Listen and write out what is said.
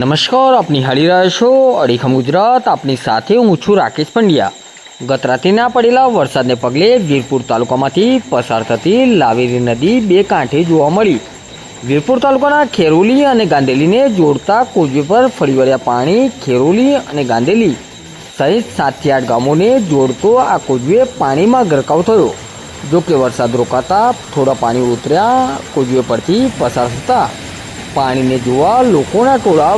નમસ્કાર આપ નિહાળી છો અડીખમ ગુજરાત. આપની સાથે હું છું રાકેશ પંડ્યા. ગત રાત્રિના પડેલા વરસાદને પગલે વીરપુર તાલુકામાંથી પસાર થતી લાવેરી નદી બે કાંઠે જોવા મળી. વીરપુર તાલુકાના ખેરોલી અને ગાંધેલીને જોડતા કોઝવે પર ફરી વળ્યા પાણી ખેરોલી અને ગાંધેલી સહિત સાતથી આઠ ગામોને જોડતો આ કોઝવે પાણીમાં ગરકાવ થયો. જો કે વરસાદ રોકાતા થોડા પાણી ઉતર્યા, કોઝવે પરથી પસાર થતા પાણીને જોવા લોકોના ટોળા